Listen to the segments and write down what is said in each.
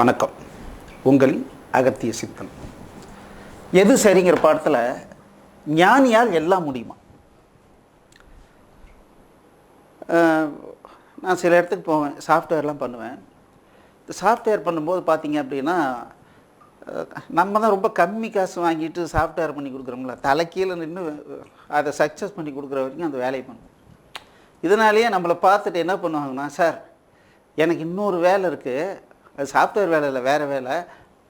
வணக்கம். உங்கள் அகத்திய சித்தன். எது சரிங்கிற பாடத்தில் ஞானியால் எல்லாம் முடியுமா? நான் சில இடத்துக்கு போவேன். சாஃப்ட்வேர்லாம் பண்ணுவேன். இந்த சாஃப்ட்வேர் பண்ணும்போது பார்த்தீங்க அப்படின்னா நம்ம தான் ரொம்ப கம்மி காசு வாங்கிட்டு சாஃப்ட்வேர் பண்ணி கொடுக்குறோம்ல. தலைக்கீழ நின்று அதை சக்ஸஸ் பண்ணி கொடுக்குற வரைக்கும் அந்த வேலையை பண்ணுவோம். இதனாலேயே நம்மளை பார்த்துட்டு என்ன பண்ணுவாங்கன்னா சார் எனக்கு இன்னொரு வேலை இருக்குது சாஃப்ட்வேர் வேலை இல்லை வேறு வேலை.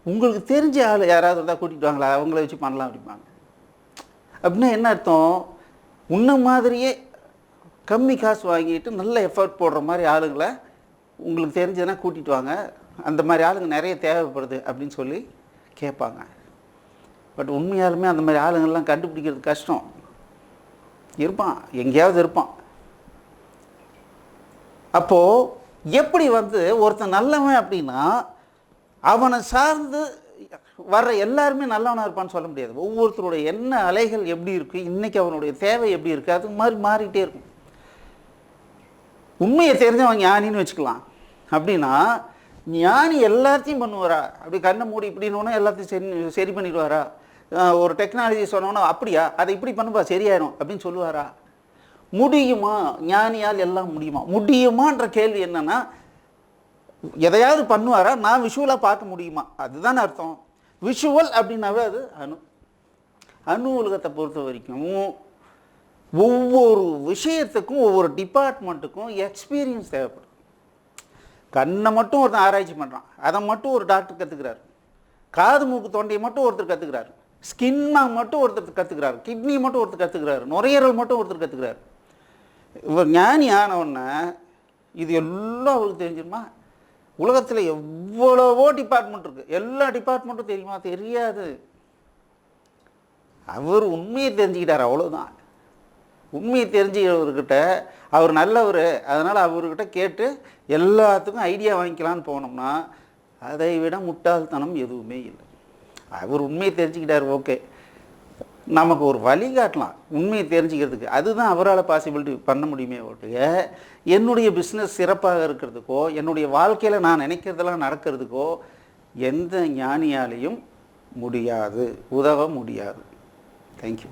உங்களுக்கு தெரிஞ்ச ஆள் யாராவது இருந்தால் கூட்டிகிட்டு வாங்களா? அவங்கள வச்சு பண்ணலாம் அப்படிம்பாங்க. அப்படின்னா என்ன அர்த்தம்? உன்ன மாதிரியே கம்மி காசு வாங்கிட்டு நல்ல எஃபர்ட் போடுற மாதிரி ஆளுங்களை உங்களுக்கு தெரிஞ்சதுன்னா கூட்டிகிட்டு வாங்க. அந்த மாதிரி ஆளுங்க நிறைய தேவைப்படுது அப்படின்னு சொல்லி கேட்பாங்க. பட் உண்மையாலுமே அந்த மாதிரி ஆளுங்கள்லாம் கண்டுபிடிக்கிறது கஷ்டம். இருப்பான் எங்கேயாவது இருப்பான். அப்போது எப்படி வந்து ஒருத்தன் நல்லவன் அப்படின்னா அவனை சார்ந்து வர்ற எல்லாருமே நல்லவனாக இருப்பான்னு சொல்ல முடியாது. ஒவ்வொருத்தருடைய என்ன அலைகள் எப்படி இருக்குது இன்றைக்கி அவனுடைய தேவை எப்படி இருக்குது அது மாதிரி மாறிக்கிட்டே இருக்கும். உண்மையை தெரிஞ்சவன் ஞானின்னு வச்சுக்கலாம். அப்படின்னா ஞானி எல்லாத்தையும் பண்ணுவாரா? அப்படி கண்ணை மூடி இப்படின்னு எல்லாத்தையும் சரி சரி பண்ணிடுவாரா? ஒரு டெக்னாலஜி சொன்னோன்னா அப்படியா? அதை இப்படி பண்ணுப்பா சரியாயிடும் அப்படின்னு சொல்லுவாரா? முடியுமா? ஞானியால் எல்லாம் முடியுமா? முடியுமான்ற கேள்வி என்னன்னா எதையாவது பண்ணுவாரா? நான் விஷுவலாக பார்க்க முடியுமா? அதுதான் அர்த்தம். விஷுவல் அப்படின்னாவே அது அணு. அணு உலகத்தை பொறுத்த வரைக்கும் ஒவ்வொரு விஷயத்துக்கும் ஒவ்வொரு டிபார்ட்மெண்ட்டுக்கும் எக்ஸ்பீரியன்ஸ் தேவைப்படும். கண்ணை மட்டும் ஒருத்தன் ஆராய்ச்சி பண்ணுறான் அதை மட்டும் ஒரு டாக்டர் கற்றுக்கிறாரு காது மூக்கு தொண்டையை மட்டும் ஒருத்தர் கற்றுக்கிறாரு ஸ்கின்னா மட்டும் ஒருத்தர் கற்றுக்கிறாரு கிட்னி மட்டும் ஒருத்தர் கற்றுக்கிறாரு நுரையீரல் மட்டும் ஒருத்தர் கற்றுக்கிறாரு இவர் ஞானி ஆனவுடனே இது எல்லாம் அவருக்கு தெரிஞ்சிருமா? உலகத்தில் எவ்வளவோ டிபார்ட்மெண்ட் இருக்குது எல்லா டிபார்ட்மெண்ட்டும் தெரியுமா? தெரியாது. அவர் உண்மையை தெரிஞ்சுக்கிட்டார் அவ்வளோதான் உண்மையை தெரிஞ்சுக்கிறவர்கிட்ட அவர் நல்லவர். அதனால் அவர்கிட்ட கேட்டு எல்லாத்துக்கும் ஐடியா வாங்கிக்கலான்னு போனோம்னா அதை விட முட்டாள்தனம் எதுவுமே இல்லை. அவர் உண்மையை தெரிஞ்சுக்கிட்டார் ஓகே. நமக்கு ஒரு வழி காட்டலாம். உண்மையை தெரிஞ்சுக்கிறதுக்கு. அதுதான் அவரால் பாசிபிலிட்டி பண்ண முடியுமே ஒழிய என்னுடைய பிஸ்னஸ் சிறப்பாக இருக்கிறதுக்கோ என்னுடைய வாழ்க்கையில் நான் நினைக்கிறதெல்லாம் நடக்கிறதுக்கோ எந்த ஞானியாலையும் முடியாது. உதவ முடியாது. தேங்க்யூ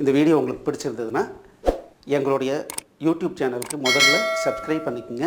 இந்த வீடியோ உங்களுக்கு பிடிச்சிருந்ததுன்னா எங்களுடைய யூடியூப் சேனலுக்கு முதல்ல சப்ஸ்கிரைப் பண்ணிக்கோங்க.